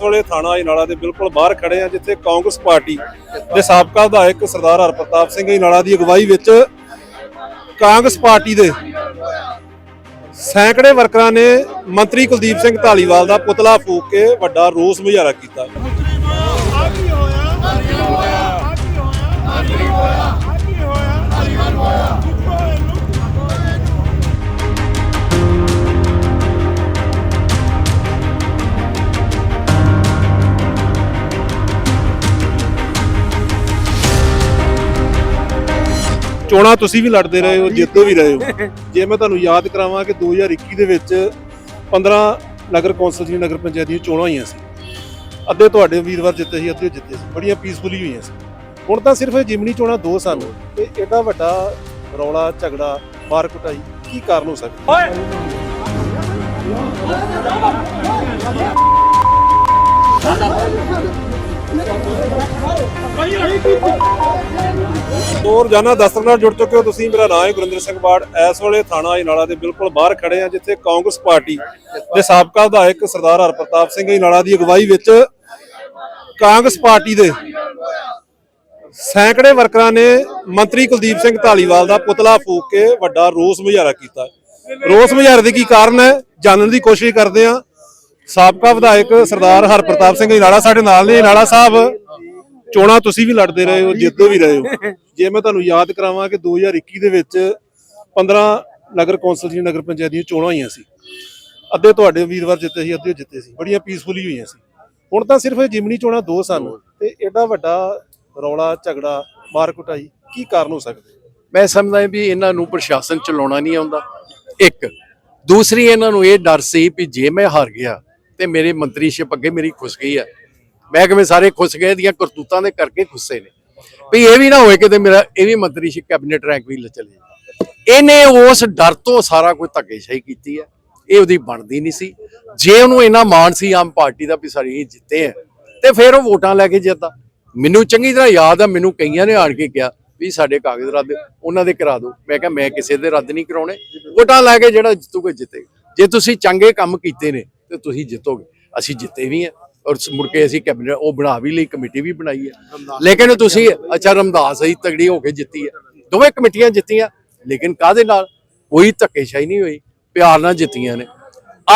ਇਸ ਵੇਲੇ ਥਾਣਾ ਇਨਾਲਾ ਦੇ ਬਿਲਕੁਲ ਬਾਹਰ ਖੜੇ ਆ, ਜਿੱਥੇ ਕਾਂਗਰਸ ਪਾਰਟੀ ਦੇ ਸਾਬਕਾ ਵਿਧਾਇਕ ਸਰਦਾਰ ਹਰਪ੍ਰਤਾਪ ਸਿੰਘ ਇਨਾਲਾ ਦੀ ਅਗਵਾਈ ਵਿੱਚ ਕਾਂਗਰਸ ਪਾਰਟੀ ਦੇ ਸੈਂਕੜੇ ਵਰਕਰਾਂ ਨੇ ਮੰਤਰੀ ਕੁਲਦੀਪ ਸਿੰਘ ਢਾਲੀਵਾਲ ਦਾ ਪੁਤਲਾ ਫੂਕ ਕੇ ਵੱਡਾ ਰੋਸ ਮੁਜ਼ਾਹਰਾ ਕੀਤਾ। ਹੋਇਆ? ਹੋਇਆ? ਹੋਇਆ? ਹੋਇਆ? ਚੋਣਾਂ ਤੁਸੀਂ ਵੀ ਲੜਦੇ ਰਹੇ ਹੋ ਜਿੱਤੋ ਵੀ ਰਹੇ ਹੋ। ਜੇ ਮੈਂ ਤੁਹਾਨੂੰ ਯਾਦ ਕਰਾਵਾਂ ਕਿ 2021 ਦੇ ਵਿੱਚ 15 ਨਗਰ ਕੌਂਸਲ ਦੀਆਂ ਨਗਰ ਪੰਚਾਇਤ ਦੀਆਂ ਚੋਣਾਂ ਹੋਈਆਂ ਸੀ। ਅੱਧੇ ਤੁਹਾਡੇ ਉਮੀਦਵਾਰ ਜਿੱਤੇ ਸੀ ਅੱਧੇ ਜਿੱਤੇ ਸੀ। ਬੜੀਆਂ ਪੀਸਫੁਲੀ ਹੋਈਆਂ ਸੀ। ਹੁਣ ਤਾਂ ਸਿਰਫ ਜਿਮਨੀ ਚੋਣਾਂ ਦੋ ਸਨ ਤੇ ਐਡਾ ਵੱਡਾ ਰੌਲਾ ਝਗੜਾ ਮਾਰ ਕੁਟਾਈ ਕੀ ਕਾਰਨ ਹੋ ਸਕਦਾ? ਤੋਂ ਰੋਜ਼ਾਨਾ ਦਸਤਕ ਨਾਲ ਜੁੜ ਚੁੱਕੇ ਹੋ ਤੁਸੀਂ। ਮੇਰਾ ਨਾਮ ਹੈ ਗੁਰਿੰਦਰ ਸਿੰਘ ਬਾੜ ਇਸ ਵੇਲੇ ਥਾਣਾ ਇਨਾਲਾ ਦੇ ਬਿਲਕੁਲ ਬਾਹਰ ਖੜੇ ਆ ਜਿੱਥੇ ਕਾਂਗਰਸ ਪਾਰਟੀ ਦੇ ਸਾਬਕਾ ਵਿਧਾਇਕ ਸਰਦਾਰ ਹਰਪ੍ਰਤਾਪ ਸਿੰਘ ਇਨਾਲਾ ਦੀ ਅਗਵਾਈ ਵਿੱਚ ਕਾਂਗਰਸ ਪਾਰਟੀ ਦੇ ਸੈਂਕੜੇ ਵਰਕਰਾਂ ਨੇ ਮੰਤਰੀ ਕੁਲਦੀਪ ਸਿੰਘ ਢਾਲੀਵਾਲ ਦਾ ਪੁਤਲਾ ਫੂਕ ਕੇ ਵੱਡਾ ਰੋਸ ਮੁਜ਼ਾਹਰਾ ਕੀਤਾ। ਰੋਸ ਮੁਜ਼ਾਹਰੇ ਦੇ ਕੀ ਕਾਰਨ ਹੈ? ਜਾਣਨ ਦੀ ਕੋਸ਼ਿਸ਼ ਕਰਦੇ ਆ ਸਾਬਕਾ ਵਿਧਾਇਕ ਸਰਦਾਰ ਹਰਪ੍ਰਤਾਪ ਸਿੰਘ ਇਨਾਲਾ ਸਾਡੇ ਨਾਲ ਨੇ। ਇਨਾਲਾ ਸਾਹਿਬ ਚੋਣਾਂ ਤੁਸੀਂ ਵੀ ਲੜਦੇ ਰਹੇ ਹੋ ਜਿੱਤੋ ਵੀ ਰਹੇ ਹੋ। ਜੇ ਮੈਂ ਤੁਹਾਨੂੰ ਯਾਦ ਕਰਾਵਾਂ ਕਿ 2021 ਦੇ ਵਿੱਚ 15 ਨਗਰ ਕੌਂਸਲ ਦੀਆਂ ਨਗਰ ਪੰਚਾਇਤ ਦੀਆਂ ਚੋਣਾਂ ਹੋਈਆਂ ਸੀ। ਅੱਧੇ ਤੁਹਾਡੇ ਉਮੀਦਵਾਰ ਜਿੱਤੇ ਸੀ ਅੱਧੇ ਜਿੱਤੇ ਸੀ। ਬੜੀਆਂ ਪੀਸਫੁਲੀ ਹੋਈਆਂ ਸੀ। ਹੁਣ ਤਾਂ ਸਿਰਫ ਜਿਮਨੀ ਚੋਣਾਂ ਦੋ ਸਨ ਤੇ ਐਡਾ ਵੱਡਾ ਰੌਲਾ ਝਗੜਾ ਮਾਰ ਕੁਟਾਈ ਕੀ ਕਾਰਨ ਹੋ ਸਕਦੇ ਮੈਂ ਸਮਝਦਾ ਵੀ ਇਹਨਾਂ ਨੂੰ ਪ੍ਰਸ਼ਾਸਨ ਚਲਾਉਣਾ ਨਹੀਂ ਆਉਂਦਾ। ਇੱਕ ਦੂਸਰੀ ਇਹਨਾਂ ਨੂੰ ਇਹ ਡਰ ਸੀ ਵੀ ਜੇ ਮੈਂ ਹਾਰ ਗਿਆ ਤੇ ਮੇਰੇ ਮੰਤਰੀਸ਼ਿਪ ਅੱਗੇ ਮੇਰੀ ਖੁੱਸ ਗਈ ਹੈ। ਮਹਿਕਮੇ ਸਾਰੇ ਖੁੱਸ ਗਏ ਦੀਆਂ ਕਰਤੂਤਾਂ ਦੇ ਕਰਕੇ ਖੁੱਸੇ ਨੇ। ਵੀ ਇਹ ਵੀ ਨਾ ਹੋਏ ਕਿਤੇ ਮੇਰਾ, ਇਹ ਵੀ ਮੰਤਰੀ ਮੰਤਰੀਸ਼ਿਪ ਕੈਬਨਿਟ ਰੈਂਕ ਵੀ ਚਲੇ ਇਹਨੇ ਉਸ ਡਰ ਤੋਂ ਸਾਰਾ ਕੋਈ ਧੱਕੇਸ਼ਾਹੀ ਕੀਤੀ ਹੈ। ਇਹ ਉਹਦੀ ਬਣਦੀ ਨਹੀਂ ਸੀ। ਜੇ ਉਹਨੂੰ ਇੰਨਾ ਮਾਣ ਸੀ ਆਮ ਪਾਰਟੀ ਦਾ ਵੀ ਸਾਰੀ ਜਿੱਤੇ ਆ ਤੇ ਫਿਰ ਉਹ ਵੋਟਾਂ ਲੈ ਕੇ ਜਿੱਤਦਾ। ਮੈਨੂੰ ਚੰਗੀ ਤਰ੍ਹਾਂ ਯਾਦ ਆ, ਮੈਨੂੰ ਕਈਆਂ ਨੇ ਆਣ ਕੇ ਕਿਹਾ ਵੀ ਸਾਡੇ ਕਾਗਜ਼ ਰੱਦ, ਉਹਨਾਂ ਦੇ ਕਰਾ ਦਿਓ। ਮੈਂ ਕਿਹਾ, ਮੈਂ ਕਿਸੇ ਦੇ ਰੱਦ ਨਹੀਂ ਕਰਾਉਣੇ। ਵੋਟਾਂ ਲੈ ਕੇ ਜਿਹੜਾ ਜਿੱਤੂਗਾ ਜਿੱਤੇ ਜੇ ਤੁਸੀਂ ਚੰਗੇ ਕੰਮ ਕੀਤੇ ਨੇ, ਤੇ ਤੁਸੀਂ ਜਿੱਤੋਗੇ। ਅਸੀਂ ਜਿੱਤੇ ਵੀ ਆ ਔਰ ਮੁੜ ਕੇ ਅਸੀਂ ਕੈਬਨਿਟ ਉਹ ਬਣਾ ਵੀ ਲਈ ਕਮੇਟੀ ਵੀ ਬਣਾਈ ਹੈ। ਲੇਕਿਨ ਤੁਸੀਂ ਅੱਛਾ ਰਮਦਾਸ ਅਸੀਂ ਤਗੜੀ ਹੋ ਕੇ ਜਿੱਤੀ ਹੈ। ਦੋਵੇਂ ਕਮੇਟੀਆਂ ਜਿੱਤੀਆਂ ਲੇਕਿਨ ਕਾਦੇ ਨਾਲ? ਕੋਈ ਧੱਕੇਸ਼ਾਹੀ ਨਹੀਂ ਹੋਈ ਪਿਆਰ ਨਾਲ ਜਿੱਤੀਆਂ ਨੇ।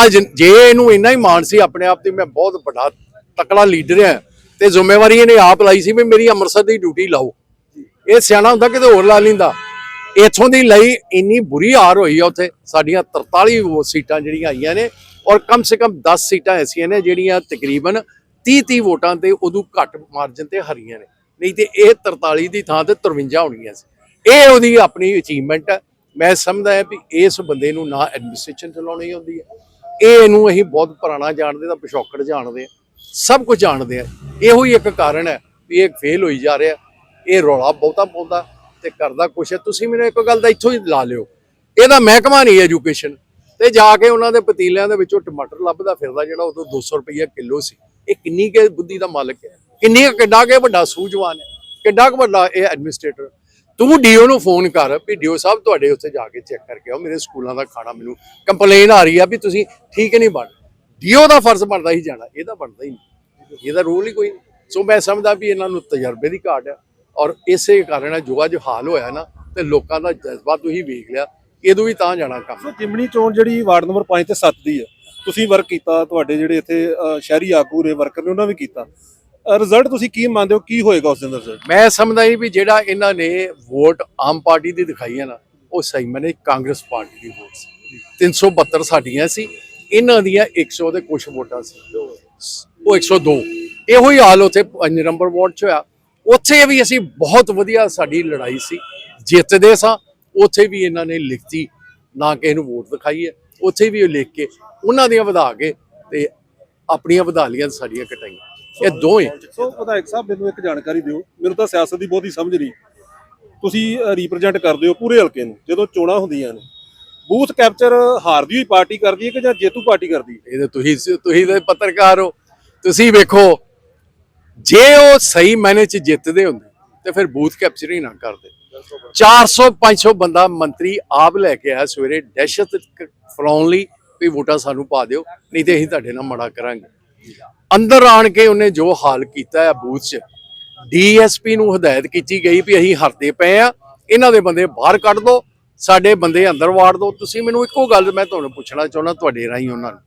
ਅੱਜ ਜੇ ਇਹਨੂੰ ਇੰਨਾ ਹੀ ਮਾਣ ਸੀ ਆਪਣੇ ਆਪ ਤੇ ਮੈਂ ਬਹੁਤ ਵੱਡਾ ਤਕੜਾ ਲੀਡਰ ਹਾਂ ਤੇ ਜ਼ਿੰਮੇਵਾਰੀ ਇਹਨੇ ਆਪ ਲਈ ਸੀ ਵੀ ਮੇਰੀ ਅੰਮ੍ਰਿਤਸਰ ਦੀ ਡਿਊਟੀ ਲਾਓ। ਇਹ ਸਿਆਣਾ ਹੁੰਦਾ ਕਿਤੇ ਹੋਰ ਲਾ ਲੈਂਦਾ। ਇੱਥੋਂ ਦੀ ਲਈ ਇੰਨੀ ਬੁਰੀ ਹਾਰ ਹੋਈ ਆ ਉੱਥੇ ਸਾਡੀਆਂ 43 ਵੋ ਸੀਟਾਂ ਜਿਹੜੀਆਂ ਆਈਆਂ ਨੇ ਔਰ ਕਮ ਸੇ ਕਮ 10 ਸੀਟਾਂ ਐਸੀਆਂ ਨੇ ਜਿਹੜੀਆਂ ਤਕਰੀਬਨ 30 30 ਵੋਟਾਂ ਤੇ ਉਦੋਂ ਘੱਟ ਮਾਰਜਨ ਤੇ ਹਰੀਆਂ ਨੇ। ਨਹੀਂ ਤੇ ਇਹ 43 ਦੀ ਥਾਂ ਤੇ 53 ਹੋਣੀਆਂ ਸੀ। ਇਹ ਉਹਦੀ ਆਪਣੀ ਅਚੀਵਮੈਂਟ ਹੈ। ਮੈਂ ਸਮਝਦਾ ਹਾਂ ਵੀ ਇਸ ਬੰਦੇ ਨੂੰ ਨਾ ਐਡਮਿਨਿਸਟ੍ਰੇਸ਼ਨ ਚਲਾਉਣੀ ਆਉਂਦੀ ਹੈ। ਇਹ ਇਹਨੂੰ ਅਸੀਂ ਬਹੁਤ ਪੁਰਾਣਾ ਜਾਣਦੇ ਦਾ ਪਿਛੋਕੜ ਜਾਣਦੇ ਆ ਸਭ ਕੁਝ ਜਾਣਦੇ ਆ ਇਹੋ ਹੀ ਇੱਕ ਕਾਰਨ ਹੈ ਵੀ ਇਹ ਫੇਲ ਹੋਈ ਜਾ ਰਿਹਾ। ਇਹ ਰੌਲਾ ਬਹੁਤਾ ਪਾਉਂਦਾ ਤੇ ਕਰਦਾ ਕੁਛ ਹੈ। ਤੁਸੀਂ ਮੈਨੂੰ ਇੱਕ ਗੱਲ ਦਾ ਇੱਥੋਂ ਹੀ ਲਾ ਲਿਓ। ਇਹਦਾ ਮਹਿਕਮਾ ਨਹੀਂ ਐਜੂਕੇਸ਼ਨ ਤੇ ਜਾ ਕੇ ਉਹਨਾਂ ਦੇ ਪਤੀਲਿਆਂ ਦੇ ਵਿੱਚੋਂ ਟਮਾਟਰ ਲੱਭਦਾ ਫਿਰਦਾ ਜਿਹੜਾ ਉਦੋਂ 200 ਰੁਪਈਆ ਕਿਲੋ ਸੀ। ਇਹ ਕਿੰਨੀ ਕੇ ਬੁੱਧੀ ਦਾ ਮਾਲਕ ਹੈ? ਕਿੰਨੀ ਕੁ- ਕਿੱਡਾ ਕੇ ਵੱਡਾ ਸੂਝਵਾਨ ਹੈ? ਕਿੱਡਾ ਕੁ ਵੱਡਾ ਇਹ ਐਡਮਿਨਿਸਟ੍ਰੇਟਰ ਤੂੰ ਡੀਓ ਨੂੰ ਫੋਨ ਕਰ ਵੀ ਡੀਓ ਸਾਹਿਬ ਤੁਹਾਡੇ ਉੱਥੇ ਜਾ ਕੇ ਚੈੱਕ ਕਰਕੇ ਆਓ, ਮੇਰੇ ਸਕੂਲਾਂ ਦਾ ਖਾਣਾ ਮੈਨੂੰ ਕੰਪਲੇਨ ਆ ਰਹੀ ਆ ਵੀ ਤੁਸੀਂ ਠੀਕ ਨਹੀਂ ਬਣ ਡੀਓ ਦਾ ਫਰਜ਼ ਬਣਦਾ ਹੀ ਜਾਣਾ ਇਹਦਾ ਬਣਦਾ ਹੀ ਨਹੀਂ। ਇਹਦਾ ਰੋਲ ਹੀ ਕੋਈ ਨਹੀਂ। ਸੋ ਮੈਂ ਸਮਝਦਾ ਵੀ ਇਹਨਾਂ ਨੂੰ ਤਜਰਬੇ ਦੀ ਘਾਟ ਆ ਔਰ ਇਸੇ ਕਾਰਨ ਜੋ ਅੱਜ ਹਾਲ ਹੋਇਆ ਨਾ, ਤੇ ਲੋਕਾਂ ਦਾ ਜਜ਼ਬਾ ਤੁਸੀਂ ਵੇਖ ਲਿਆ। ਇਹਦੋਂ ਵੀ ਤਾਂ ਜਾਣਾ ਕੰਮ। ਸੋ ਜਿਮਨੀ ਚੋਣ ਜਿਹੜੀ ਵਾਰਡ ਨੰਬਰ 5 ਤੇ 7 ਦੀ ਹੈ ਤੁਸੀਂ ਵਰਕ ਕੀਤਾ ਤੁਹਾਡੇ ਜਿਹੜੇ ਇੱਥੇ ਸ਼ਹਿਰੀ ਆਗੂ ਰੇ ਵਰਕਰ ਨੇ ਉਹਨਾਂ ਵੀ ਕੀਤਾ। ਰਿਜ਼ਲਟ ਤੁਸੀਂ ਕੀ ਮੰਨਦੇ ਹੋ ਕੀ ਹੋਏਗਾ ਉਸ ਦਿਨ ਦਾ ਰਿਜ਼ਲਟ ਮੈਂ ਸਮਝਦਾ ਹੀ ਵੀ ਜਿਹੜਾ ਇਹਨਾਂ ਨੇ ਵੋਟ ਆਮ ਪਾਰਟੀ ਦੀ ਦਿਖਾਈ ਹੈ ਨਾ ਉਹ ਸਹੀ ਮੈਨੇ ਕਾਂਗਰਸ ਪਾਰਟੀ ਦੀ ਵੋਟ ਸੀ। 372 ਸਾਡੀਆਂ ਸੀ ਇਹਨਾਂ ਦੀਆਂ 100 ਦੇ ਕੁਝ ਵੋਟਾਂ ਸੀ। ਉਹ 102 ਇਹੋ ਹੀ ਹਾਲ ਉੱਥੇ 5 ਨੰਬਰ ਵਾਰਡ 'ਚ ਹੋਇਆ। ਉੱਥੇ ਵੀ ਅਸੀਂ ਬਹੁਤ ਵਧੀਆ ਸਾਡੀ ਲੜਾਈ ਸੀ ਜਿੱਤਦੇ ਸਾਂ ਉੱਥੇ ਵੀ ਇਹਨਾਂ ਨੇ ਲਿਖਤੀ ਨਾ ਕਿਸੇ ਨੂੰ ਵੋਟ ਦਿਖਾਈ ਹੈ। ਉੱਥੇ ਵੀ ਉਹ ਲਿਖ ਕੇ ਉਹਨਾਂ ਦੀਆਂ ਵਧਾ ਕੇ ਤੇ ਆਪਣੀਆਂ ਵਧਾ ਲੀਆਂ ਸਾਡੀਆਂ ਕਟਾਈਆਂ। ਇਹ ਦੋਵੇਂ ਸੋ ਵਿਧਾਇਕ ਸਾਹਿਬ ਮੈਨੂੰ ਇੱਕ ਜਾਣਕਾਰੀ ਦਿਓ। ਮੈਨੂੰ ਤਾਂ ਸਿਆਸਤ ਦੀ ਬਹੁਤੀ ਸਮਝ ਨਹੀਂ। ਤੁਸੀਂ ਰਿਪਰੈਜ਼ੈਂਟ ਕਰਦੇ ਹੋ ਪੂਰੇ ਹਲਕੇ ਨੂੰ ਜਦੋਂ ਚੋਣਾਂ ਹੁੰਦੀਆਂ ਨੇ। ਬੂਥ ਕੈਪਚਰ ਹਾਰਦੀ ਹੋਈ ਪਾਰਟੀ ਕਰਦੀ ਹੈ ਕਿ ਜਾਂ ਜੇਤੂ ਪਾਰਟੀ ਕਰਦੀ ਹੈ? ਇਹ ਤਾਂ ਤੁਸੀਂ ਤੁਸੀਂ ਤਾਂ ਪੱਤਰਕਾਰ ਹੋ। ਤੁਸੀਂ ਵੇਖੋ ਜੇ ਉਹ ਸਹੀ ਮੈਨੇ ਚ ਜਿੱਤਦੇ ਹੁੰਦੇ ਤੇ ਫਿਰ ਬੂਥ ਕੈਪਚਰ ਹੀ ਨਾ ਕਰਦੇ। 400 500 ਬੰਦਾ ਮੰਤਰੀ ਆਪ ਲੈ ਕੇ ਆਇਆ ਸਵੇਰੇ, ਦਹਿਸ਼ਤ ਕ- ਲਈ ਵੀ ਵੋਟਾਂ ਸਾਨੂੰ ਪਾ ਦਿਓ, ਨਹੀਂ ਤੇ ਅਸੀਂ ਤੁਹਾਡੇ ਨਾਲ ਮਾੜਾ ਕਰਾਂਗੇ। ਅੰਦਰ ਆਣ ਕੇ ਉਹਨੇ ਜੋ ਹਾਲ ਕੀਤਾ ਹੈ ਬੂਥ 'ਚ, ਡੀਐਸਪੀ ਨੂੰ ਹਦਾਇਤ ਕੀਤੀ ਗਈ ਵੀ ਅਸੀਂ ਹਰਦੇ ਪਏ ਆ ਇਹਨਾਂ ਦੇ ਬੰਦੇ ਬਾਹਰ ਕੱਢ ਦਿਓ ਸਾਡੇ ਬੰਦੇ ਅੰਦਰ ਵਾੜ ਦਿਓ ਤੁਸੀਂ ਮੈਨੂੰ ਇੱਕੋ ਗੱਲ ਮੈਂ ਤੁਹਾਨੂੰ ਪੁੱਛਣਾ ਚਾਹੁੰਦਾ ਤੁਹਾਡੇ ਰਾਹੀਂ ਉਹਨਾਂ ਨੂੰ,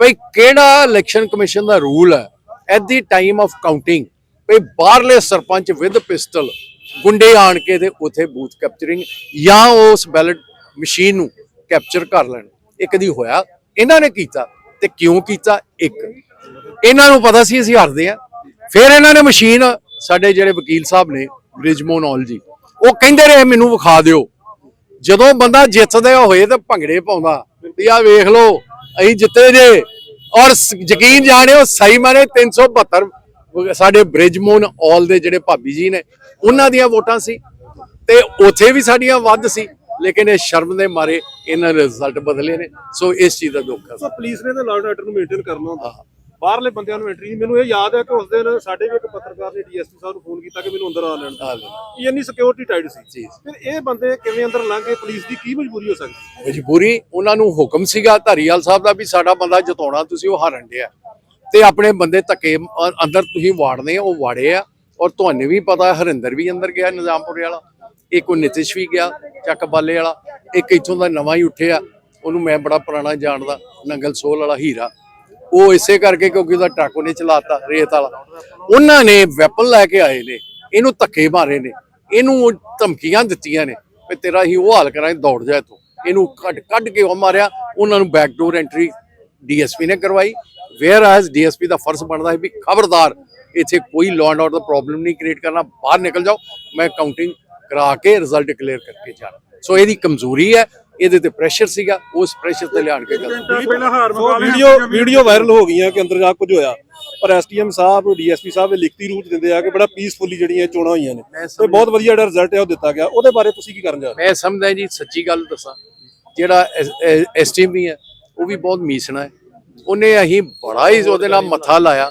ਭਈ ਕਿਹੜਾ ਇਲੈਕਸ਼ਨ ਕਮਿਸ਼ਨ ਦਾ ਰੂਲ ਹੈ? At the time of counting ਭਈ ਬਾਹਰਲੇ ਸਰਪੰਚ ਵਿਦ ਪਿਸਟਲ ਗੁੰਡੇ ਆਣ ਕੇ ਤੇ ਉਥੇ ਬੂਥ ਕੈਪਚਰਿੰਗ ਜਾਂ ਉਸ ਬੈਲਟ ਮਸ਼ੀਨ ਨੂੰ ਕੈਪਚਰ ਕਰ ਲੈਣ। ਇਹ ਕਦੀ ਹੋਇਆ, ਇਹਨਾਂ ਨੇ ਕੀਤਾ ਤੇ ਕਿਉਂ ਕੀਤਾ? ਇੱਕ, ਇਹਨਾਂ ਨੂੰ ਪਤਾ ਸੀ ਅਸੀਂ ਹਾਰਦੇ ਆ ਫਿਰ ਇਹਨਾਂ ਨੇ ਮਸ਼ੀਨ ਸਾਡੇ ਜਿਹੜੇ ਵਕੀਲ ਸਾਹਿਬ ਨੇ ਬ੍ਰਿਜਮੋਨ ਜੀ, ਉਹ ਕਹਿੰਦੇ ਰਹੇ, ਮੈਨੂੰ ਵਿਖਾ ਦਿਓ। ਜਦੋਂ ਬੰਦਾ ਜਿੱਤਦਾ ਹੋਏ ਤੇ ਭੰਗੜੇ ਪਾਉਂਦਾ, ਵੀ ਆ ਵੇਖ ਲਓ, ਅਸੀਂ ਜਿੱਤੇ ਜੇ। ਔਰ ਸ- ਯਕੀਨ ਜਾਣਿਓ, ਸਹੀ ਮਾਨੇ 372 ਸਾਡੇ ਬ੍ਰਿਜਮੋਨ ਆਲ ਦੇ ਜਿਹੜੇ ਭਾਬੀ ਜੀ ਨੇ ਉਹਨਾਂ ਦੀਆਂ ਵੋਟਾਂ ਸੀ ਤੇ ਉੱਥੇ ਵੀ ਸਾਡੀਆਂ ਵੱਧ ਸੀ ਲੇਕਿਨ ਇਹ ਸ਼ਰਮ ਦੇ ਮਾਰੇ ਇਹਨਾਂ ਦੇ ਰਿਜ਼ਲਟ ਬਦਲੇ ਨੇ। ਸੋ ਇਸ ਚੀਜ਼ ਦਾ ਦੁੱਖ ਹੈ। ਸੋ ਪੁਲਿਸ ਨੇ ਤਾਂ ਆਰਡਰ ਨੂੰ ਮੇਨਟੇਨ ਕਰਨਾ ਹੁੰਦਾ। ਬਾਹਰਲੇ ਬੰਦਿਆਂ ਨੂੰ ਐਂਟਰੀ ਮੈਨੂੰ ਇਹ ਯਾਦ ਹੈ ਕਿ ਉਸ ਦਿਨ ਸਾਡੇ ਵੀ ਇੱਕ ਪੱਤਰਕਾਰ ਨੇ ਡੀਐਸਪੀ ਸਾਹਿਬ ਨੂੰ ਫੋਨ ਕੀਤਾ ਕਿ ਮੈਨੂੰ ਅੰਦਰ ਆ ਲੈਣ। ਇਹ ਇੰਨੀ ਸਿਕਿਉਰਿਟੀ ਟਾਈਟ ਸੀ। ਫਿਰ ਇਹ ਬੰਦੇ ਕਿਵੇਂ ਅੰਦਰ ਲੰਘ ਪੁਲਿਸ ਦੀ ਕੀ ਮਜਬੂਰੀ ਹੋ ਸਕਦੀ? ਮਜਬੂਰੀ ਉਹਨਾਂ ਨੂੰ ਹੁਕਮ ਸੀਗਾ ਧਾਰੀਵਾਲ ਸਾਹਿਬ ਦਾ ਵੀ ਸਾਡਾ ਬੰਦਾ ਜਿਤਾਉਣਾ ਤੁਸੀਂ ਉਹ ਹਾਰਨ ਡਿਆ। ਤੇ ਆਪਣੇ ਬੰਦੇ ਧੱਕੇ ਅੰਦਰ ਤੁਸੀਂ ਵਾੜਨੇ ਉਹ ਵਾੜੇ ਆ। ਔਰ ਤੁਹਾਨੂੰ ਵੀ ਪਤਾ, ਹਰਿੰਦਰ ਵੀ ਅੰਦਰ ਗਿਆ, ਨਿਜ਼ਾਮਪੁਰੇ ਵਾਲਾ, ਇੱਕ ਉਹ ਨਿਤਿਸ਼ ਵੀ ਗਿਆ, ਚੱਕ ਬਾਲੇ ਵਾਲਾ, ਇੱਕ ਇੱਥੋਂ ਦਾ ਨਵਾਂ ਹੀ ਉੱਠਿਆ। ਉਹਨੂੰ ਮੈਂ ਬੜਾ ਪੁਰਾਣਾ ਜਾਣਦਾ, ਨੰਗਲ ਸੋਲ ਵਾਲਾ ਹੀਰਾ। ਉਹ ਇਸੇ ਕਰਕੇ ਕਿਉਂਕਿ ਉਹਦਾ ਟਰੱਕ ਉਹਨੇ ਚਲਾਤਾ, ਰੇਤ ਵਾਲਾ। ਉਹਨਾਂ ਨੇ ਵੈਪਨ ਲੈ ਕੇ ਆਏ ਨੇ, ਇਹਨੂੰ ਧੱਕੇ ਮਾਰੇ ਨੇ, ਇਹਨੂੰ ਧਮਕੀਆਂ ਦਿੱਤੀਆਂ ਨੇ ਵੀ ਤੇਰਾ ਹੀ ਉਹ ਹਾਲ ਕਰਾਂਗੇ, ਦੌੜ ਜਾ ਤੂੰ ਇਹਨੂੰ ਕੱਢ ਕੱਢ ਕੇ ਉਹ ਮਾਰਿਆ, ਉਹਨਾਂ ਨੂੰ ਬੈਕਡੋਰ ਐਂਟਰੀ ਡੀਐਸਪੀ ਨੇ ਕਰਵਾਈ। ਵੇਅਰ ਐਜ਼ ਡੀਐਸਪੀ ਦਾ ਫਰਜ਼ ਬਣਦਾ ਹੈ ਵੀ ਖਬਰਦਾਰ ਇੱਥੇ ਕੋਈ ਲਾਅ ਐਂਡ ਆਰਡਰ ਪ੍ਰੋਬਲਮ ਨਹੀਂ ਕ੍ਰੀਏਟ ਕਰਨਾ ਬਾਹਰ ਨਿਕਲ ਜਾਓ ਮੈਂ ਕਾਊਂਟਿੰਗ ਕਰਾ ਕੇ ਰਿਜ਼ਲਟ ਡਿਕਲੇਅਰ ਕਰਕੇ ਜਾਣਾ ਸੋ ਇਹਦੀ ਕਮਜ਼ੋਰੀ ਹੈ ਇਹਦੇ ਤੇ ਪ੍ਰੈਸ਼ਰ ਸੀਗਾ ਉਸ ਪ੍ਰੈਸ਼ਰ ਤੇ ਲਿਆਣ ਕੇ ਗੱਲ ਵੀਡੀਓ ਵੀਡੀਓ ਵਾਇਰਲ ਹੋ ਗਈਆਂ ਕਿ ਅੰਦਰ ਜਾ ਕੁਝ ਹੋਇਆ। ਪਰ ਐਸਟੀਐਮ ਸਾਹਿਬ ਡੀਐਸਪੀ ਸਾਹਿਬ ਇਹ ਲਿਖਤੀ ਰੂਪ ਦਿੰਦੇ ਆ ਕਿ ਬੜਾ ਪੀਸਫੁਲੀ ਜਿਹੜੀਆਂ ਚੋਣਾਂ ਹੋਈਆਂ ਨੇ। ਤੇ ਬਹੁਤ ਵਧੀਆ ਜਿਹੜਾ ਰਿਜ਼ਲਟ ਹੈ ਉਹ ਦਿੱਤਾ ਗਿਆ। ਉਹਦੇ ਬਾਰੇ ਤੁਸੀਂ ਕੀ ਕਰਨ ਜਾ ਰਹੇ ਮੈਂ ਸਮਝਦਾ ਜੀ ਸੱਚੀ ਗੱਲ ਦੱਸਾਂ ਜਿਹੜਾ ਐਸਟੀਐਮ ਵੀ ਹੈ ਉਹ ਵੀ ਬਹੁਤ ਮੀਸਣਾ ਹੈ। ਉਹਨੇ ਅਸੀਂ ਬੜਾ ਹੀ ਉਹਦੇ ਨਾਲ ਮੱਥਾ ਲਾਇਆ।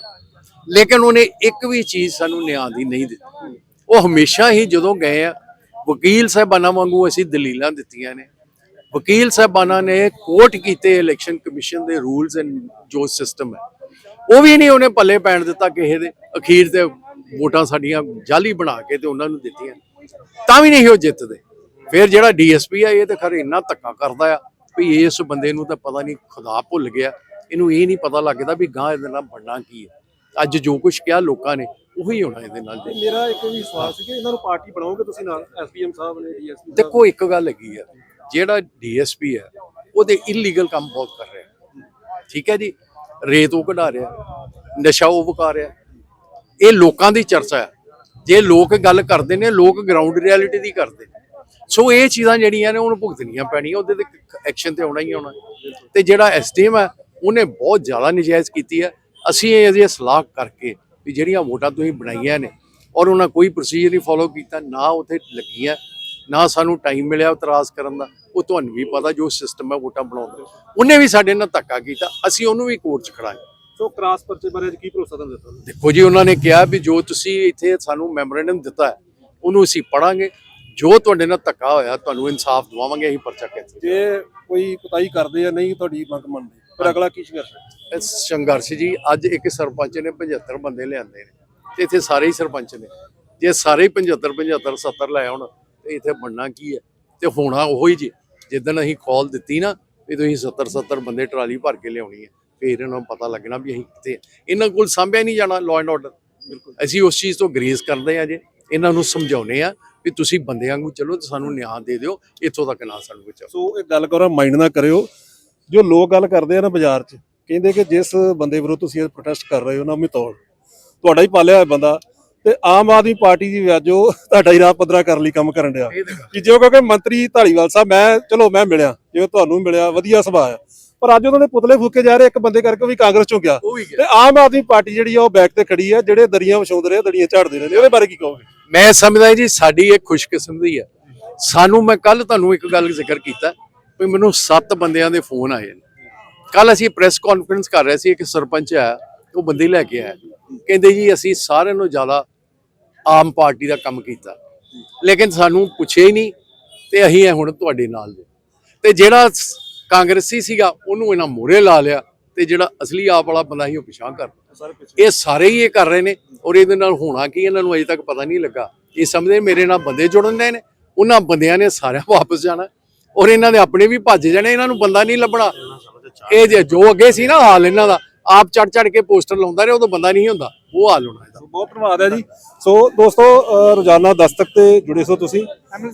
ਲੇਕਿਨ ਉਹਨੇ ਇੱਕ ਵੀ ਚੀਜ਼ ਸਾਨੂੰ ਨਿਆਂ ਦੀ ਨਹੀਂ ਦਿੱਤੀ। ਉਹ ਹਮੇਸ਼ਾ ਹੀ ਜਦੋਂ ਗਏ ਆ, ਵਕੀਲ ਸਾਹਿਬਾਨਾਂ ਵਾਂਗੂ ਅਸੀਂ ਦਲੀਲਾਂ ਦਿੱਤੀਆਂ ਨੇ। ਵਕੀਲ ਸਾਹਿਬਾਨਾਂ ਨੇ ਕੋਰਟ ਕੀਤੇ ਇਲੈਕਸ਼ਨ ਕਮਿਸ਼ਨ ਦੇ ਰੂਲਸ ਐਂਡ ਜੋ ਸਿਸਟਮ ਹੈ। ਉਹ ਵੀ ਨਹੀਂ ਉਹਨੇ ਪੱਲੇ ਪੈਣ ਦਿੱਤਾ ਕਿਸੇ ਦੇ। ਅਖੀਰ ਤੇ ਵੋਟਾਂ ਸਾਡੀਆਂ ਜਾਲੀ ਬਣਾ ਕੇ ਤੇ ਉਹਨਾਂ ਨੂੰ ਦਿੱਤੀਆਂ। ਤਾਂ ਵੀ ਨਹੀਂ ਉਹ ਜਿੱਤਦੇ। ਫਿਰ ਜਿਹੜਾ ਡੀਐਸਪੀ ਆ, ਇਹ ਤਾਂ ਖਰੇ ਇੰਨਾ ਧੱਕਾ ਕਰਦਾ ਆ ਵੀ ਇਸ ਬੰਦੇ ਨੂੰ ਤਾਂ ਪਤਾ ਨਹੀਂ ਖੁਦਾ ਭੁੱਲ ਗਿਆ। ਇਹਨੂੰ ਇਹ ਨਹੀਂ ਪਤਾ ਲੱਗਦਾ ਵੀ ਗਾਂ ਇਹਦੇ ਨਾਲ ਬਣਨਾ ਕੀ ਹੈ ਅੱਜ ਜੋ ਕੁਝ ਕਿਹਾ ਲੋਕਾਂ ਨੇ ਉਹੀ ਹੋਣਾ ਇਹਦੇ ਨਾਲ ਮੇਰਾ ਇੱਕ ਵੀ ਸਵਾਲ ਸੀ ਕਿ ਇਹਨਾਂ ਨੂੰ ਪਾਰਟੀ ਬਣਾਓਗੇ ਤੁਸੀਂ ਨਾਲ ਐਸਪੀਐਮ ਸਾਹਿਬ ਨੇ ਡੀਐਸਪੀ ਦੇਖੋ ਇੱਕ ਗੱਲ ਹੈਗੀ ਆ ਜਿਹੜਾ ਡੀਐਸਪੀ ਹੈ ਉਹਦੇ ਇਲੀਗਲ ਕੰਮ ਬਹੁਤ ਕਰ ਰਿਹਾ। ਠੀਕ ਹੈ ਜੀ? ਰੇਤ ਉਹ ਕਢਾ ਰਿਹਾ ਨਸ਼ਾ ਉਹ ਵਿਕਾ ਰਿਹਾ। ਇਹ ਲੋਕਾਂ ਦੀ ਚਰਚਾ ਹੈ। ਜੇ ਲੋਕ ਗੱਲ ਕਰਦੇ ਨੇ ਲੋਕ ਗਰਾਊਂਡ ਰਿਐਲਿਟੀ ਦੀ ਕਰਦੇ। ਨੇ ਸੋ ਇਹ ਚੀਜ਼ਾਂ ਜਿਹੜੀਆਂ ਨੇ ਉਹਨੂੰ ਭੁਗਤਣੀਆਂ ਪੈਣੀਆਂ ਉਹਦੇ ਤੇ ਐਕਸ਼ਨ ਤੇ ਆਉਣਾ ਹੀ ਆਉਣਾ। ਤੇ ਜਿਹੜਾ ਐਸਟੀਐਮ ਹੈ ਉਹਨੇ ਬਹੁਤ ਜ਼ਿਆਦਾ ਨਜਾਇਜ਼ ਕੀਤੀ ਹੈ। ਅਸੀਂ ਇਹ ਅਜੇ ਸਲਾਹ ਕਰਕੇ ਵੀ ਜਿਹੜੀਆਂ ਵੋਟਾਂ ਤੁਸੀਂ ਬਣਾਈਆਂ ਨੇ ਔਰ ਉਹਨਾਂ ਕੋਈ ਪ੍ਰੋਸੀਜਰ ਨਹੀਂ ਫੋਲੋ ਕੀਤਾ ਨਾ ਉੱਥੇ ਲੱਗੀਆਂ ਨਾ ਸਾਨੂੰ ਟਾਈਮ ਮਿਲਿਆ ਇਤਰਾਜ਼ ਕਰਨ ਦਾ ਉਹ ਤੁਹਾਨੂੰ ਵੀ ਪਤਾ ਜੋ ਸਿਸਟਮ ਹੈ ਵੋਟਾਂ ਬਣਾਉਣ ਦਾ ਉਹਨੇ ਵੀ ਸਾਡੇ ਨਾਲ ਧੱਕਾ ਕੀਤਾ ਅਸੀਂ ਉਹਨੂੰ ਵੀ ਕੋਰਟ 'ਚ ਖੜਾਂਗੇ ਸੋ ਕ੍ਰਾਸ ਪਰਚੇ ਬਾਰੇ ਕੀ ਭਰੋਸਾ ਤੁਹਾਨੂੰ ਦਿੱਤਾ ਦੇਖੋ ਜੀ ਉਹਨਾਂ ਨੇ ਕਿਹਾ ਵੀ ਜੋ ਤੁਸੀਂ ਇੱਥੇ ਸਾਨੂੰ ਮੈਮੋਰੈਂਡਮ ਦਿੱਤਾ ਹੈ ਉਹਨੂੰ ਅਸੀਂ ਪੜਾਂਗੇ ਜੋ ਤੁਹਾਡੇ ਨਾਲ ਧੱਕਾ ਹੋਇਆ ਤੁਹਾਨੂੰ ਇਨਸਾਫ ਦਵਾਵਾਂਗੇ ਅਸੀਂ ਪਰਚਾ ਕਹਿੰਦੇ ਜੇ ਕੋਈ ਕੁਤਾਈ ਕਰਦੇ ਆ ਨਹੀਂ ਤੁਹਾਡੀ ਮੰਗ ਮੰਨਦੇ। ਫਿਰ ਅਗਲਾ ਕੀ ਸੰਘਰਸ਼ ਹੈ? ਇਸ ਸੰਘਰਸ਼ ਜੀ ਅੱਜ ਇੱਕ ਸਰਪੰਚ ਨੇ 75 ਬੰਦੇ ਲਿਆਂਦੇ ਨੇ ਤੇ ਇੱਥੇ ਸਾਰੇ ਹੀ ਸਰਪੰਚ ਨੇ। ਜੇ ਸਾਰੇ ਹੀ 75 75 70 ਲੈ ਆਉਣ ਤੇ ਇੱਥੇ ਬਣਨਾ ਕੀ ਹੈ? ਤੇ ਹੋਣਾ ਉਹੋ ਹੀ ਜੀ ਜਿੱਦਣ ਅਸੀਂ ਕਾਲ ਦਿੱਤੀ ਨਾ ਵੀ ਤੁਸੀਂ 70 70 ਬੰਦੇ ਟਰਾਲੀ ਭਰ ਕੇ ਲਿਆਉਣੀ ਹੈ ਫਿਰ ਇਹਨਾਂ ਨੂੰ ਪਤਾ ਲੱਗਣਾ ਵੀ ਅਸੀਂ ਕਿੱਥੇ ਹਾਂ। ਇਹਨਾਂ ਕੋਲ ਸਾਂਭਿਆ ਨਹੀਂ ਜਾਣਾ ਲਾਅ ਐਂਡ ਆਰਡਰ ਬਿਲਕੁਲ। ਅਸੀਂ ਉਸ ਚੀਜ਼ ਤੋਂ ਗਰੇਜ਼ ਕਰਦੇ ਆ ਜੇ ਇਹਨਾਂ ਨੂੰ ਸਮਝਾਉਨੇ ਆ ਵੀ ਤੁਸੀਂ ਬੰਦਿਆਂ ਨੂੰ ਚਲੋ ਤੇ ਸਾਨੂੰ ਨਿਆਂ ਦੇ ਦਿਓ ਇੱਥੋਂ ਤੱਕ ਨਾ ਸਾਨੂੰ ਬਚਾਓ। ਸੋ ਇਹ ਗੱਲ ਕਰੋ ਮਾਈਂਡ ਨਾ ਕਰਿਓ ਜੋ ਲੋਕ ਗੱਲ ਕਰਦੇ ਆ ਨਾ ਬਾਜ਼ਾਰ 'ਚ ਕਹਿੰਦੇ ਕਿ ਜਿਸ ਬੰਦੇ ਵਿਰੁੱਧ ਤੁਸੀਂ ਇਹ ਪ੍ਰੋਟੈਸਟ ਕਰ ਰਹੇ ਹੋ ਨਾ ਮਿਤੌਲ ਤੁਹਾਡਾ ਹੀ ਪਾਲਿਆ ਹੋਇਆ ਬੰਦਾ ਤੇ ਆਮ ਆਦਮੀ ਪਾਰਟੀ ਦੀ ਵਿਆਜੋ ਤੁਹਾਡਾ ਹੀ ਰਾਹ ਪੱਧਰਾ ਕਰਨ ਲਈ ਕੰਮ ਕਰਨ ਡਿਆ। ਕਿ ਜੋ ਕਿਉਂਕਿ ਮੰਤਰੀ ਢਾਲੀਵਾਲ ਸਾਹਿਬ ਮੈਂ ਚਲੋ ਮੈਂ ਮਿਲਿਆ ਜਿਵੇਂ ਤੁਹਾਨੂੰ ਮਿਲਿਆ ਵਧੀਆ ਸੁਭਾਅ ਆ। ਪਰ ਅੱਜ ਉਹਨਾਂ ਦੇ ਪੁਤਲੇ ਫੂਕੇ ਜਾ ਰਹੇ ਇੱਕ ਬੰਦੇ ਕਰਕੇ ਵੀ ਕਾਂਗਰਸ ਚੋਂ ਗਿਆ। ਤੇ ਆਮ ਆਦਮੀ ਪਾਰਟੀ ਜਿਹੜੀ ਆ ਉਹ ਬੈਕ ਤੇ ਖੜੀ ਆ ਜਿਹੜੇ ਦਰੀਆਂ ਵਿਛਾਉਂਦੇ ਰਹੇ ਦਰੀਆਂ ਝਾੜਦੇ ਰਹੇ ਉਹਦੇ ਬਾਰੇ ਕੀ ਕਹੋਗੇ? ਮੈਂ ਸਮਝਦਾ ਜੀ ਸਾਡੀ ਇਹ ਖੁਸ਼ਕਿਸਮਤੀ ਹੈ ਸਾਨੂੰ ਮੈਂ ਕੱਲ ਤੁਹਾਨੂੰ ਇੱਕ ਗੱਲ ਜ਼ਿਕਰ ਕੀਤਾ। ਵੀ ਮੈਨੂੰ ਸੱਤ ਬੰਦਿਆਂ ਦੇ ਫੋਨ ਆਏ ਨੇ। ਕੱਲ ਅਸੀਂ ਪ੍ਰੈਸ ਕਾਨਫਰੰਸ ਕਰ ਰਹੇ ਸੀ ਇੱਕ ਸਰਪੰਚ ਆ ਉਹ ਬੰਦੇ ਲੈ ਕੇ ਆਇਆ। ਕਹਿੰਦੇ ਜੀ ਅਸੀਂ ਸਾਰਿਆਂ ਨੂੰ ਜ਼ਿਆਦਾ ਆਮ ਪਾਰਟੀ ਦਾ ਕੰਮ ਕੀਤਾ। ਲੇਕਿਨ ਸਾਨੂੰ ਪੁੱਛਿਆ ਹੀ ਨਹੀਂ ਤੇ ਅਸੀਂ ਹੁਣ ਤੁਹਾਡੇ ਨਾਲ ਦੇ ਤੇ ਜਿਹੜਾ ਕਾਂਗਰਸੀ ਸੀਗਾ ਉਹਨੂੰ ਇਹਨਾਂ ਮੋਰੇ ਲਾ ਲਿਆ ਤੇ ਜਿਹੜਾ ਅਸਲੀ ਆਪ ਵਾਲਾ ਬੰਦਾ ਸੀ ਉਹ ਪਿਛਾਂ ਕਰ ਇਹ ਸਾਰੇ ਹੀ ਇਹ ਕਰ ਰਹੇ ਨੇ ਔਰ ਇਹਦੇ ਨਾਲ ਹੋਣਾ ਕੀ ਇਹਨਾਂ ਨੂੰ ਅਜੇ ਤੱਕ ਪਤਾ ਨਹੀਂ ਲੱਗਾ। ਇਹ ਸਮਝਦੇ ਮੇਰੇ ਨਾਲ ਬੰਦੇ ਜੁੜਨ ਦੇ ਨੇ ਉਹਨਾਂ ਬੰਦਿਆਂ ਨੇ ਸਾਰਿਆਂ ਵਾਪਸ ਜਾਣਾ। ਔਰ ਇਹਨਾਂ ਦੇ ਆਪਣੇ ਵੀ ਭੱਜ ਜਾਣੇ, ਇਹਨਾਂ ਨੂੰ ਬੰਦਾ ਨਹੀਂ ਲੱਭਣਾ। ਇਹ ਜੇ ਜੋ ਅੱਗੇ ਸੀ ਨਾ, ਹਾਲ ਇਹਨਾਂ ਦਾ। ਆਪ ਚੜ ਚੜ ਕੇ ਪੋਸਟਰ ਲਾਉਂਦਾ ਰਿਹਾ, ਉਦੋਂ ਬੰਦਾ ਨਹੀਂ ਹੁੰਦਾ। ਉਹ ਹਾਲ ਹੋਣਾ ਇਹਦਾ। ਬਹੁਤ ਧੰਨਵਾਦ ਹੈ ਜੀ। ਸੋ ਦੋਸਤੋ ਰੋਜ਼ਾਨਾ ਦਸਤਕ ਤੇ ਜੁੜੇ ਸੋ ਤੁਸੀਂ।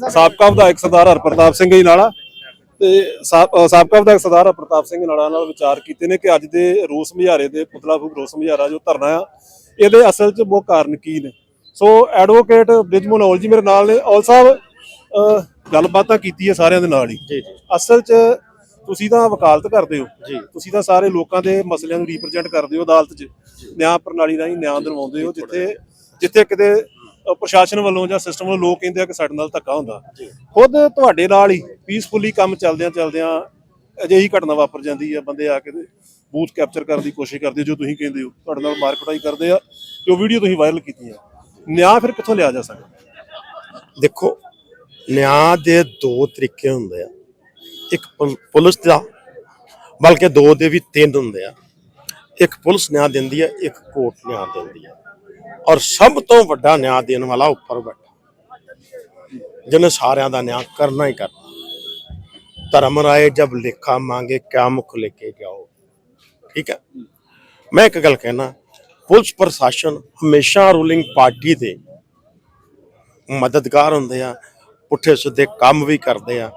ਸਾਬਕਾ ਵਿਧਾਇਕ ਸਰਦਾਰ ਹਰਪ੍ਰਤਾਪ ਸਿੰਘ ਜੀ ਨਾਲਾ ਤੇ ਸਾਬਕਾ ਵਿਧਾਇਕ ਸਰਦਾਰ ਹਰਪ੍ਰਤਾਪ ਸਿੰਘ ਨਾਲਾ ਨਾਲ ਵਿਚਾਰ ਕੀਤੇ ਨੇ ਕਿ ਅੱਜ ਦੇ ਰੋਸ ਮੁਜ਼ਾਹਰੇ ਦੇ, ਪੁਤਲਾ ਫੂਕ ਰੋਸ ਮੁਜ਼ਾਹਰਾ ਜੋ ਧਰਨਾ ਆ, ਇਹਦੇ ਅਸਲ 'ਚ ਮੁੱਖ ਕਾਰਨ ਕੀ ਨੇ? ਸੋ ਐਡਵੋਕੇਟ ਬ੍ਰਿਜਮੋਨ ਔਲ ਜੀ ਮੇਰੇ ਨਾਲ ਨੇ। ਔਲ ਸਾਹਿਬ ਅ, ਗੱਲਬਾਤਾਂ ਕੀਤੀ ਹੈ ਸਾਰਿਆਂ ਦੇ ਨਾਲ ਹੀ। ਜੀ ਜੀ। ਅਸਲ 'ਚ ਤੁਸੀਂ ਤਾਂ ਵਕਾਲਤ ਕਰਦੇ ਹੋ। ਜੀ। ਤੁਸੀਂ ਤਾਂ ਸਾਰੇ ਲੋਕਾਂ ਦੇ ਮਸਲਿਆਂ ਨੂੰ ਰਿਪਰੈਜ਼ੈਂਟ ਕਰਦੇ ਹੋ ਅਦਾਲਤ 'ਚ। ਨਿਆਂ ਪ੍ਰਣਾਲੀ ਰਾਹੀਂ ਨਿਆਂ ਦਿਲਵਾਉਂਦੇ ਹੋ ਜਿੱਥੇ ਜਿੱਥੇ ਕਿਤੇ ਪ੍ਰਸ਼ਾਸਨ ਵੱਲੋਂ ਜਾਂ ਸਿਸਟਮ ਵੱਲੋਂ ਲੋਕ ਕਹਿੰਦੇ ਆ ਕਿ ਸਾਡੇ ਨਾਲ ਧੱਕਾ ਹੁੰਦਾ। ਖੁਦ ਤੁਹਾਡੇ ਨਾਲ ਹੀ ਪੀਸਫੁਲੀ ਕੰਮ ਚੱਲਦਿਆਂ ਚੱਲਦਿਆਂ ਅਜਿਹੀ ਘਟਨਾ ਵਾਪਰ ਜਾਂਦੀ ਆ ਬੰਦੇ ਆ ਕੇ ਤੇ ਬੂਥ ਕੈਪਚਰ ਕਰਨ ਦੀ ਕੋਸ਼ਿਸ਼ ਕਰਦੇ ਜੋ ਤੁਸੀਂ ਕਹਿੰਦੇ ਹੋ। ਤੁਹਾਡੇ ਨਾਲ ਮਾਰਕਟਾਈ ਕਰਦੇ ਆ ਜੋ ਵੀਡੀਓ ਤੁਸੀਂ ਵਾਇਰਲ ਕੀਤੀਆਂ। ਨਿਆਂ ਫਿਰ ਕਿੱਥੋਂ ਲਿਆ ਜਾ ਸਕਦਾ? ਦੇਖੋ ਨਿਆਂ ਦੇ ਦੋ ਤਰੀਕੇ ਹੁੰਦੇ ਆ। ਇੱਕ ਪੁਲ- ਪੁਲਿਸ ਦਾ, ਬਲਕਿ ਦੋ ਦੇ ਵੀ ਤਿੰਨ ਹੁੰਦੇ ਆ। ਇੱਕ ਪੁਲਿਸ ਨਿਆਂ ਦਿੰਦੀ ਹੈ ਇੱਕ ਕੋਰਟ ਨਿਆਂ ਦਿੰਦੀ ਹੈ ਔਰ ਸਭ ਤੋਂ ਵੱਡਾ ਨਿਆਂ ਦੇਣ ਵਾਲਾ ਉੱਪਰ ਬੈਠਾ। ਜਿਹਨੇ ਸਾਰਿਆਂ ਦਾ ਨਿਆਂ ਕਰਨਾ ਹੀ ਕਰਨਾ। ਧਰਮ ਰਾਏ ਜਬ ਲੇਖਾ ਮੰਗੇ, ਕਿਆ ਮੁਖ ਲੈ ਕੇ ਜਾਓ ਠੀਕ ਹੈ ਮੈਂ ਇੱਕ ਗੱਲ ਕਹਿਣਾ, ਪੁਲਿਸ ਪ੍ਰਸ਼ਾਸਨ ਹਮੇਸ਼ਾ ਰੂਲਿੰਗ ਪਾਰਟੀ ਦੇ ਮਦਦਗਾਰ ਹੁੰਦੇ ਆ। ਪੁੱਠੇ ਸਿੱਧੇ ਕੰਮ ਵੀ ਕਰਦੇ ਆ।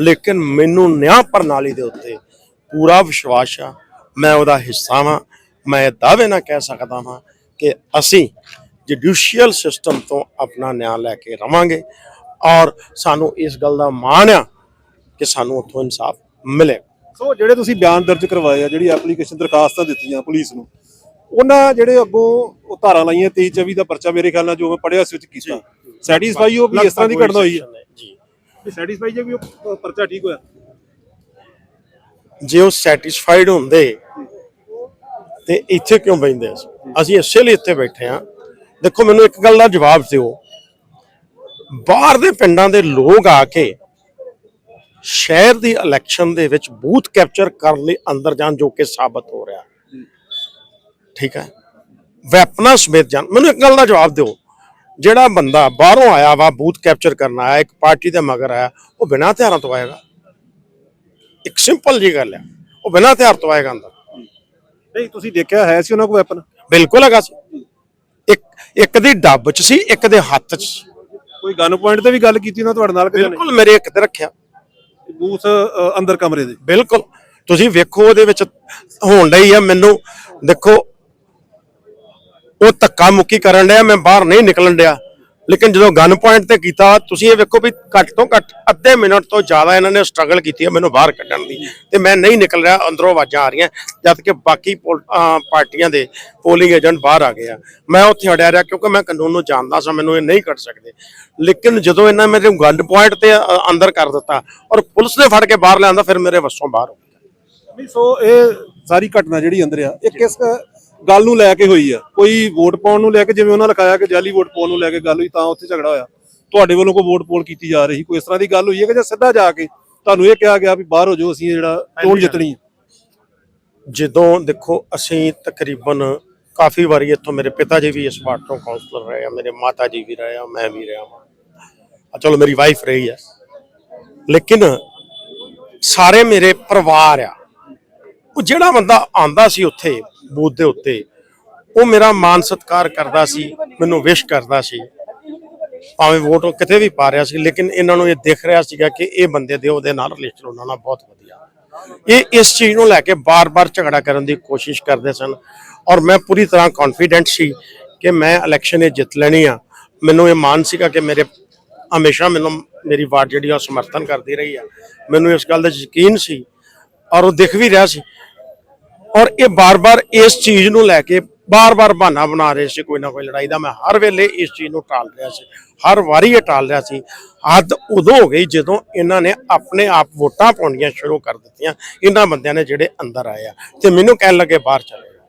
ਲੇਕਿਨ ਮੈਨੂੰ ਨਿਆਂ ਪ੍ਰਣਾਲੀ ਦੇ ਉੱਤੇ ਪੂਰਾ ਵਿਸ਼ਵਾਸ ਆ। ਮੈਂ ਉਹਦਾ ਹਿੱਸਾ ਵਾਂ। ਮੈਂ ਇਹ ਦਾਅਵੇ ਨਾਲ ਕਹਿ ਸਕਦਾ ਹਾਂ ਕਿ ਅਸੀਂ ਜੁਡੀਸ਼ੀਅਲ ਸਿਸਟਮ ਤੋਂ ਆਪਣਾ ਨਿਆਂ ਲੈ ਕੇ ਰਵਾਂਗੇ ਔਰ ਸਾਨੂੰ ਇਸ ਗੱਲ ਦਾ ਮਾਣ ਆ ਕਿ ਸਾਨੂੰ ਉੱਥੋਂ ਇਨਸਾਫ ਮਿਲੇ। ਸੋ ਜਿਹੜੇ ਤੁਸੀਂ ਬਿਆਨ ਦਰਜ ਕਰਵਾਏ ਆ, ਜਿਹੜੀ ਐਪਲੀਕੇਸ਼ਨ ਦਰਖਾਸਤਾਂ ਦਿੱਤੀਆਂ ਪੁਲਿਸ ਨੂੰ, ਉਹਨਾਂ ਜਿਹੜੇ ਅੱਗੋਂ ਉਹ ਧਾਰਾ ਲਾਈਆਂ 23 24 ਦਾ ਪਰਚਾ ਮੇਰੇ ਖਿਆਲ ਨਾਲ ਜੋ ਮੈਂ ਪੜਿਆ ਸੀ ਉਹ ਚ ਕੀਤਾ। ਸੈਟੀਸਫਾਈ ਹੋ ਵੀ ਇਸ ਤਰ੍ਹਾਂ ਦੀ ਘਟਨਾ ਹੋਈ ਹੈ? ਜੀ। ਸੈਟੀਸਫਾਈ ਜੇ ਵੀ ਉਹ ਪਰਚਾ ਠੀਕ ਹੋਇਆ? ਜੇ ਉਹ ਸੈਟੀਸਫਾਈਡ ਹੁੰਦੇ ਤੇ ਇੱਥੇ ਕਿਉਂ ਬੈਠਦੇ ਅਸੀਂ ਅਸੀਂ ਇਸੇ ਲਈ ਇੱਥੇ ਬੈਠੇ ਆ ਦੇਖੋ ਮੈਨੂੰ ਇੱਕ ਗੱਲ ਦਾ ਜਵਾਬ ਦਿਓ। ਬਾਹਰ ਦੇ ਪਿੰਡਾਂ ਦੇ ਲੋਕ ਆ ਕੇ ਸ਼ਹਿਰ ਦੀ ਇਲੈਕਸ਼ਨ ਦੇ ਵਿੱਚ ਬੂਥ ਕੈਪਚਰ ਕਰਨ ਲਈ ਅੰਦਰ ਜਾਣ ਜੋ ਕਿ ਸਾਬਤ ਹੋ ਰਿਹਾ। ਠੀਕ ਹੈ? ਵੈਪਨਾਂ ਸਮੇਤ ਜਾਣ। ਮੈਨੂੰ ਇੱਕ ਗੱਲ ਦਾ ਜਵਾਬ ਦਿਓ। ਜਿਹੜਾ ਬੰਦਾ ਬਾਹਰੋਂ ਆਇਆ ਵਾ ਬੂਥ ਕੈਪਚਰ ਕਰਨ ਆਇਆ ਇੱਕ ਪਾਰਟੀ ਦੇ ਮਗਰ ਆਇਆ ਉਹ ਬਿਨਾਂ ਹਥਿਆਰਾਂ ਤੋਂ ਆਏਗਾ। ਇੱਕ ਸਿੰਪਲ ਜੀ ਗੱਲ ਹੈ ਉਹ ਬਿਨਾਂ ਹਥਿਆਰ ਤੋਂ ਆਏਗਾ ਅੰਦਰ। ਨਹੀਂ ਤੁਸੀਂ ਦੇਖਿਆ ਹੈ ਸੀ ਉਹਨਾਂ ਕੋਲ ਵੈਪਨ ਬਿਲਕੁਲ ਹੈਗਾ ਸੀ। ਇੱਕ ਇੱਕ ਦੀ ਡੱਬ 'ਚ ਸੀ ਇੱਕ ਦੇ ਹੱਥ 'ਚ। ਕੋਈ ਗਨ ਪੁਆਇੰਟ ਤੇ ਵੀ ਗੱਲ ਕੀਤੀ ਉਹਨਾਂ ਤੁਹਾਡੇ ਨਾਲ ਕਿਸੇ ਨੇ? ਬਿਲਕੁਲ ਮੇਰੇ ਇੱਕ ਤੇ ਰੱਖਿਆ। ਬੂਥ ਅੰਦਰ ਕਮਰੇ ਦੇ। ਬਿਲਕੁਲ। ਤੁਸੀਂ ਵੇਖੋ ਉਹਦੇ ਵਿੱਚ ਹੋਣ ਡਈ ਆ ਮੈਨੂੰ। ਦੇਖੋ ਉਹ ਧੱਕਾ ਮੁੱਕੀ ਕਰਨ ਡਿਆ, ਮੈਂ ਬਾਹਰ ਨਹੀਂ ਨਿਕਲਣ ਡਿਆ। ਲੇਕਿਨ ਜਦੋਂ ਗਨ ਪੁਆਇੰਟ ਤੇ ਕੀਤਾ, ਤੁਸੀਂ ਇਹ ਵੇਖੋ ਵੀ ਘੱਟ ਤੋਂ ਘੱਟ ਅੱਧੇ ਮਿੰਟ ਤੋਂ ਜ਼ਿਆਦਾ ਇਹਨਾਂ ਨੇ ਸਟਰਗਲ ਕੀਤੀ ਹੈ ਮੈਨੂੰ ਬਾਹਰ ਕੱਢਣ ਦੀ। ਤੇ ਮੈਂ ਨਹੀਂ ਨਿਕਲ ਰਿਹਾ, ਅੰਦਰੋਂ ਆਵਾਜ਼ਾਂ ਆ ਰਹੀਆਂ, ਜਦ ਕਿ ਬਾਕੀ ਪਾਰਟੀਆਂ ਦੇ ਪੋਲਿੰਗ ਏਜੰਟ ਬਾਹਰ ਆ ਗਏ ਆ। ਮੈਂ ਉੱਥੇ ਅੜਿਆ ਰਿਹਾ ਕਿਉਂਕਿ ਮੈਂ ਕਾਨੂੰਨ ਨੂੰ ਜਾਣਦਾ ਸਾਂ, ਮੈਨੂੰ ਇਹ ਨਹੀਂ ਕੱਢ ਸਕਦੇ। ਲੇਕਿਨ ਜਦੋਂ ਇਹਨਾਂ ਮੇਰੇ ਗਨ ਪੁਆਇੰਟ ਤੇ ਅੰਦਰ ਕਰ ਦਿੱਤਾ ਔਰ ਪੁਲਿਸ ਨੇ ਫੜ ਕੇ ਬਾਹਰ ਲਿਆਂਦਾ, ਫਿਰ ਮੇਰੇ ਵੱਸੋਂ ਬਾਹਰ ਹੋ ਗਿਆ। ਸੋ ਇਹ ਸਾਰੀ ਘਟਨਾ ਜਿਹੜੀ ਅੰਦਰ ਆ, ਇਹ ਕਿਸ ਗੱਲ ਨੂੰ ਲੈ ਕੇ ਹੋਈ ਆ। ਕੋਈ ਵੋਟ ਪਾਉਣ ਨੂੰ ਲੈ ਕੇ ਜਿਵੇਂ ਉਹਨਾਂ ਲਿਖਾਇਆ ਕਿ ਜਾਲੀ ਵੋਟ ਪਾਉਣ ਨੂੰ ਲੈ ਕੇ ਗੱਲ ਹੋਈ ਤਾਂ ਉੱਥੇ ਝਗੜਾ ਹੋਇਆ। ਤੁਹਾਡੇ ਵੱਲੋਂ ਕੋਈ ਵੋਟ ਪੋਲ ਕੀਤੀ ਜਾ ਰਹੀ? ਕੋਈ ਇਸ ਤਰ੍ਹਾਂ ਦੀ ਗੱਲ ਹੋਈ ਹੈ ਕਿ ਜਾਂ ਸਿੱਧਾ ਜਾ ਕੇ ਤੁਹਾਨੂੰ ਇਹ ਕਿਹਾ ਗਿਆ ਵੀ ਬਾਹਰ ਹੋ ਜਾਓ ਅਸੀਂ ਜਿਹੜਾ ਚੋਣ ਜਿੱਤਣੀ ਹੈ? ਜਦੋਂ ਦੇਖੋ ਅਸੀਂ ਤਕਰੀਬਨ ਕਾਫੀ ਵਾਰੀ ਇੱਥੋਂ ਮੇਰੇ ਪਿਤਾ ਜੀ ਵੀ ਇਸ ਵਾਰਡ ਤੋਂ ਕਾਉਂਸਲਰ ਰਹੇ ਆ ਮੇਰੇ ਮਾਤਾ ਜੀ ਵੀ ਰਹੇ ਆ ਮੈਂ ਵੀ ਰਿਹਾ ਹਾਂ ਚਲੋ ਮੇਰੀ ਵਾਈਫ ਰਹੀ ਹੈ। ਲੇਕਿਨ ਸਾਰੇ ਮੇਰੇ ਪਰਿਵਾਰ ਆ। ਉਹ ਜਿਹੜਾ ਬੰਦਾ ਆਂਦਾ ਸੀ ਉੱਥੇ, ਬੂਥ ਦੇ ਉੱਤੇ, ਉਹ ਮੇਰਾ ਮਾਨ ਸਤਿਕਾਰ ਕਰਦਾ ਸੀ, ਮੈਨੂੰ ਵਿਸ਼ ਕਰਦਾ ਸੀ। ਭਾਵੇਂ ਵੋਟ ਉਹ ਕਿਤੇ ਵੀ ਪਾ ਰਿਹਾ ਸੀ, ਲੇਕਿਨ ਇਹਨਾਂ ਨੂੰ ਇਹ ਦਿਖ ਰਿਹਾ ਸੀਗਾ ਕਿ ਇਹ ਬੰਦੇ ਦੇ ਉਹਦੇ ਨਾਲ ਰਿਲੇਸ਼ਨ ਉਹਨਾਂ ਨਾਲ ਬਹੁਤ ਵਧੀਆ। ਇਹ ਇਸ ਚੀਜ਼ ਨੂੰ ਲੈ ਕੇ ਬਾਰ-ਬਾਰ ਝਗੜਾ ਕਰਨ ਦੀ ਕੋਸ਼ਿਸ਼ ਕਰਦੇ ਸਨ ਔਰ ਮੈਂ ਪੂਰੀ ਤਰ੍ਹਾਂ ਕੌਨਫੀਡੈਂਟ ਸੀ ਕਿ ਮੈਂ ਇਲੈਕਸ਼ਨ ਇਹ ਜਿੱਤ ਲੈਣੀ ਆ। ਮੈਨੂੰ ਇਹ ਮਾਨ ਸੀਗਾ ਕਿ ਮੇਰੇ ਹਮੇਸ਼ਾ ਮੈਨੂੰ ਮੇਰੀ ਵਾਰਡ ਜਿਹੜੀ ਆ ਉਹ ਸਮਰਥਨ ਕਰਦੀ ਰਹੀ ਆ। ਮੈਨੂੰ ਇਸ ਗੱਲ ਦਾ ਯਕੀਨ ਸੀ ਔਰ ਉਹ ਦਿਖ ਵੀ ਰਿਹਾ ਸੀ ਔਰ ਇਹ ਬਾਰ-ਬਾਰ ਇਸ ਚੀਜ਼ ਨੂੰ ਲੈ ਕੇ ਬਾਰ-ਬਾਰ ਬਹਾਨਾ ਬਣਾ ਰਹੇ ਸੀ ਕੋਈ ਨਾ ਕੋਈ ਲੜਾਈ ਦਾ। ਮੈਂ ਹਰ ਵੇਲੇ ਇਸ ਚੀਜ਼ ਨੂੰ ਟਾਲ ਰਿਹਾ ਸੀ। ਹਰ ਵਾਰੀ ਇਹ ਟਾਲ ਰਿਹਾ ਸੀ। ਹੱਦ ਉਦੋਂ ਹੋ ਗਈ ਜਦੋਂ ਇਹਨਾਂ ਨੇ ਆਪਣੇ ਆਪ ਵੋਟਾਂ ਪਾਉਣੀਆਂ ਸ਼ੁਰੂ ਕਰ ਦਿੱਤੀਆਂ। ਇਹਨਾਂ ਬੰਦਿਆਂ ਨੇ ਜਿਹੜੇ ਅੰਦਰ ਆਏ ਆ। ਤੇ ਮੈਨੂੰ ਕਹਿਣ ਲੱਗੇ ਬਾਹਰ ਚਲੇ ਜਾਓ।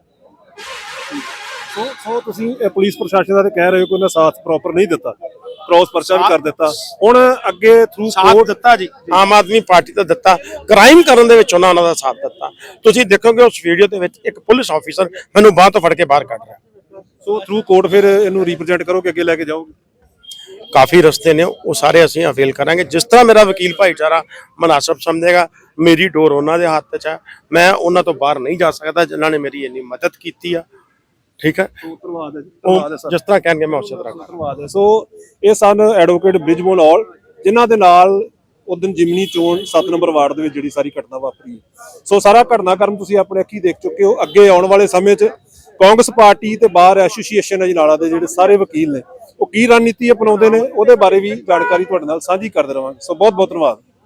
ਸੋ ਸੋ ਤੁਸੀਂ ਇਹ ਪੁਲਿਸ ਪ੍ਰਸ਼ਾਸਨ ਦਾ ਕਹਿ ਰਹੇ ਹੋ ਕਿ ਉਹਨਾਂ ਸਾਥ ਪ੍ਰੋਪਰ ਨਹੀਂ ਦਿੱਤਾ। ਕ੍ਰੋਸ ਪਰਚਾ ਵੀ ਕਰ ਦਿੱਤਾ। ਹੁਣ ਅੱਗੇ ਥਰੂ ਕੋਰਟ ਦਿੱਤਾ ਜੀ। ਆਮ ਆਦਮੀ ਪਾਰਟੀ ਦਾ ਦਿੱਤਾ। ਕ੍ਰਾਈਮ ਕਰਨ ਦੇ ਵਿੱਚ ਉਹਨਾਂ ਦਾ ਸਾਥ ਦਿੱਤਾ। ਤੁਸੀਂ ਦੇਖੋਗੇ ਉਸ ਵੀਡੀਓ ਦੇ ਵਿੱਚ ਇੱਕ ਪੁਲਿਸ ਆਫੀਸਰ ਮੈਨੂੰ ਬਾਹਰ ਤੋਂ ਫੜ ਕੇ ਬਾਹਰ ਕੱਢ ਰਿਹਾ। ਸੋ ਥਰੂ ਕੋਰਟ ਫਿਰ ਇਹਨੂੰ ਰਿਪਰੈਜ਼ੈਂਟ ਕਰੋਗੇ ਅੱਗੇ ਲੈ ਕੇ ਜਾਓਗੇ? ਕਾਫੀ ਰਸਤੇ ਨੇ ਉਹ ਸਾਰੇ ਅਸੀਂ ਅਵੇਲ ਕਰਾਂਗੇ। ਜਿਸ ਤਰ੍ਹਾਂ ਮੇਰਾ ਵਕੀਲ ਭਾਈਚਾਰਾ ਮناسب ਸਮਝੇਗਾ ਮੇਰੀ ਡੋਰ ਉਹਨਾਂ ਦੇ ਹੱਥ 'ਚ ਹੈ। ਮੈਂ ਉਹਨਾਂ ਤੋਂ ਬਾਹਰ ਨਹੀਂ ਜਾ ਸਕਦਾ ਜਿਨ੍ਹਾਂ ਨੇ ਮੇਰੀ ਇੰਨੀ ਮਦਦ ਕੀਤੀ ਆ। ਠੀਕ ਹੈ? ਸੋ ਧੰਨਵਾਦ ਹੈ ਜੀ। ਧੰਨਵਾਦ ਹੈ ਉਹ ਸਰ। ਜਿਸ ਤਰ੍ਹਾਂ ਕਹਿਣਗੇ ਮੈਂ ਉਸੇ ਤਰ੍ਹਾਂ ਕਰਾਂਗਾ। ਧੰਨਵਾਦ ਹੈ। ਸੋ ਇਹ ਸਨ ਐਡਵੋਕੇਟ ਬ੍ਰਿਜਮੋਨ ਔਲ ਜਿਨ੍ਹਾਂ ਦੇ ਨਾਲ ਉਦੋਂ ਜਿਮਨੀ ਚੋਣ 7 ਨੰਬਰ ਵਾਰਡ ਦੇ ਵਿੱਚ ਜਿਹੜੀ ਸਾਰੀ ਘਟਨਾ ਵਾਪਰੀ। ਸੋ ਸਾਰਾ ਘਟਨਾਕ੍ਰਮ ਤੁਸੀਂ ਆਪਣੇ ਅੱਖੀ ਦੇਖ ਚੁੱਕੇ ਹੋ। ਅੱਗੇ ਆਉਣ ਵਾਲੇ ਸਮੇਂ 'ਚ ਕਾਂਗਰਸ ਪਾਰਟੀ ਤੇ ਬਾਰ ਐਸੋਸੀਏਸ਼ਨ ਅਜਨਾਲਾ ਦੇ ਜਿਹੜੇ ਸਾਰੇ ਵਕੀਲ ਨੇ ਉਹ ਕੀ ਰਣਨੀਤੀ ਅਪਣਾਉਂਦੇ ਨੇ ਉਹਦੇ ਬਾਰੇ ਵੀ ਜਾਣਕਾਰੀ ਤੁਹਾਡੇ ਨਾਲ ਸਾਂਝੀ ਕਰਦੇ ਰਵਾਂਗੇ। ਸੋ ਬਹੁਤ ਬਹੁਤ ਧੰਨਵਾਦ।